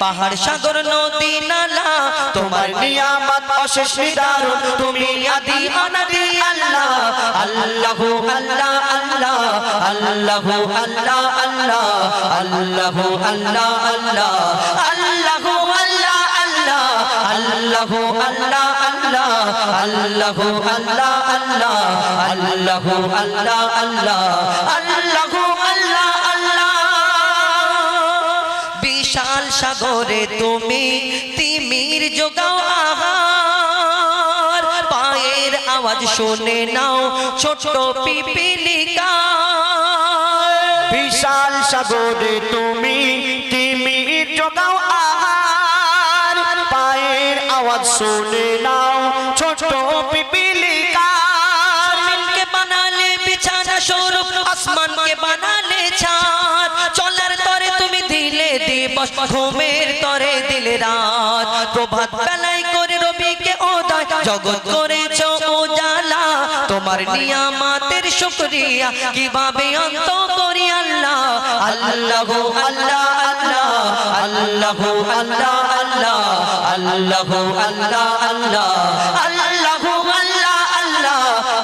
পাহাড় সাগর, নদী, নালা, তোমার নিয়ামত, অশেষ নিদারুণ, তুমি আদি আনাদি আল্লাহ। আল্লাহু আল্লাহ আল্লাহ। আল্লাহু আল্লাহ আল্লাহ। আল্লাহু আল্লাহ আল্লাহ। আল্লাহু আল্লাহ আল্লাহ। আল্লাহু আল্লাহ আল্লাহ। আল্লাহু আল্লাহ আল্লাহ। আল্লাহু আল্লাহ আল্লাহ। আল্লাহু বিশাল সাগরে তুমি তিমির যোগাও আহার। পায়ের আওয়াজ শুনে নাও ছোট পিপিলিকা বিশাল সাগরে তুমি তিমি জোগাও আহার। পায়ের আওয়াজ শুনে নাও ছোট পিপিলিকা বানালে বিছানা স্বরূপ আসমানকে বানালে ছাদ ঘুমের তরে দিলে রাত। প্রভাত বেলায় করে রবিকে ওদয় জগৎ করেছ উজালা। তোমার নিয়ামাতের শুকরিয়া। কীভাবে অন্ত করি আল্লাহ? আল্লাহ আল্লাহ আল্লাহ। আল্লাহ আল্লাহ আল্লাহ। আল্লাহ আল্লাহ আল্লাহ।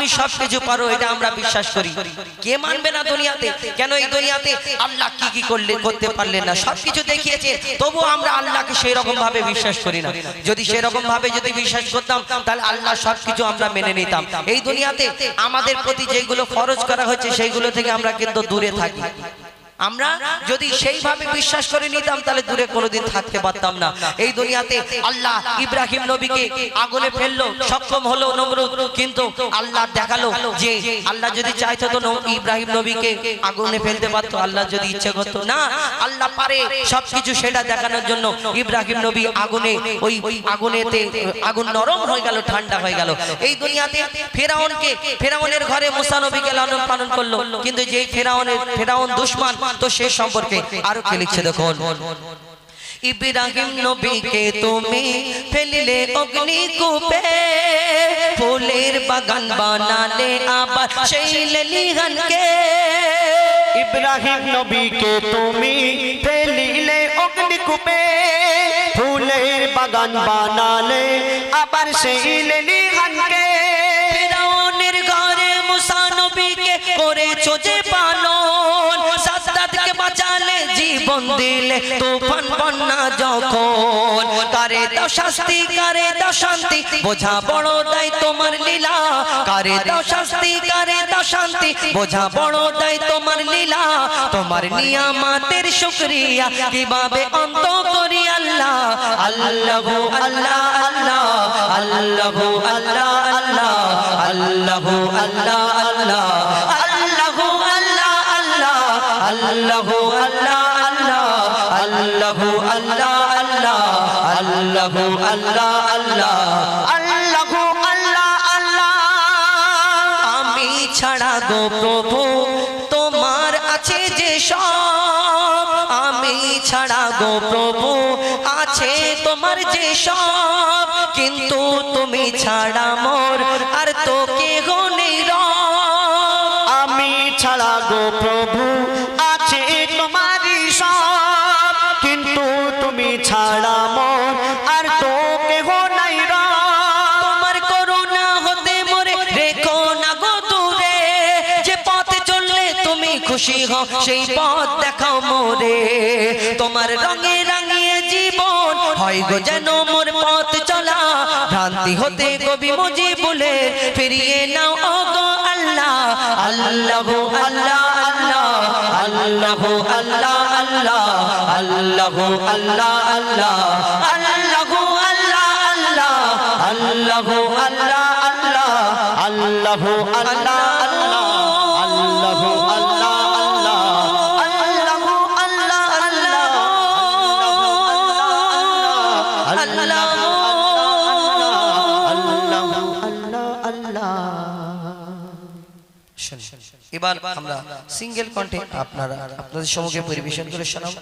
তুমি সব কিছু পারো, এটা আমরা বিশ্বাস করি। কে মানবে না দুনিয়াতে? কেন এই দুনিয়াতে? আল্লাহ কি কি করলে, করতে পারলেন না? সব কিছু দেখিয়েছে তবু আমরা আল্লাহকে সেই রকম ভাবে বিশ্বাস করি না। যদি সেরকম ভাবে যদি বিশ্বাস করতাম, তাহলে আল্লাহ সবকিছু আমরা মেনে নিতাম। এই দুনিয়াতে আমাদের প্রতি যেগুলো ফরজ করা হচ্ছে, সেইগুলো থেকে আমরা কিন্তু দূরে থাকি। আমরা যদি সেইভাবে বিশ্বাস করে নিতাম, তাহলে দূরে কোনোদিন থাকতে পারতাম না। এই দুনিয়াতে আল্লাহ ইব্রাহিম নবীকে আগুনে ফেলল, সক্ষম হলো নমরুদ, কিন্তু আল্লাহ দেখাল যে আল্লাহ যদি চাইতো তো ইব্রাহিম নবীকে আগুনে ফেলতে পারতো, আল্লাহ যদি ইচ্ছে করতো না, আল্লাহ পারে সবকিছু সেটা দেখানোর জন্য ইব্রাহিম নবী আগুনে, ওই আগুনেতে, আগুন নরম হয়ে গেল, ঠান্ডা হয়ে গেল। এই দুনিয়াতে ফেরাউনকে, ফেরাউনের ঘরে মুসা নবীকে লালন পালন করল, কিন্তু যেই ফেরাউনের, ফেরাউন দুশ্মন তো সে সম্পর্কে আরও কি লিখছে দেখুন। ইব্রাহিম নবীকে তুমি ফেলিলে অগ্নি কূপে, ফুলের বাগান বানালে আবার সেই লিহানকে ইব্রাহিম নবীকে তুমি ফেলিলে অগ্নিকূপে ফুলের বাগান বানালে আবার সেই লিহানকে জীবন দিলে তুফান বন্যা যখন কারে দাও শাস্তি, কারে দাও শান্তি, বোঝা বড় দায় তোমার লীলা। কারে দাও শাস্তি, কারে দাও শান্তি, বোঝা বড় দায় তোমার লীলা। তোমার নিয়ামাতের শুকরিয়া কীভাবে অন্ত করি আল্লাহ? আল্লাহ আল্লাহ আল্লাহ আল্লাহ আল্লাহ আল্লাহ আল্লাহ আল্লাহ আল্লাহ আল্লাহ আল্লাহ আল্লাহ আল্লাহ আল্লাহ আল্লাহ আল্লাহ আল্লাহ আল্লাহ, আল্লাহু আমি ছাড়া গো প্রভু, তোমার আছে যে সব। আমি ছাড়া গো প্রভু, আছে তোমার যে সব। কিন্তু তুমি ছাড়া মোর আর তো কেহ নেই আমি ছাড়া গো প্রভু খুশি হও সেই পথ দেখাও মোরে তোমার রঙে রাঙিয়ে জীবন হয় গো যেন মোর পথ চলা ভ্রান্তি হতে কবি মজি বলে ফিরিয়ে নাও আল্লাহ আল্লাহ আল্লাহ আল্লাহ আল্লাহ আল্লাহ আল্লাহ আল্লাহ আল্লাহ আল্লাহ আল্লাহ আল্লাহ আল্লাহ আল্লাহ আল্লাহ আল্লাহ আল্লাহ আল্লাহ আল্লাহ এবার আমরা সিঙ্গেল কণ্ঠে আপনারা আপনাদের সম্মুখে পরিবেশন করে শোনাব।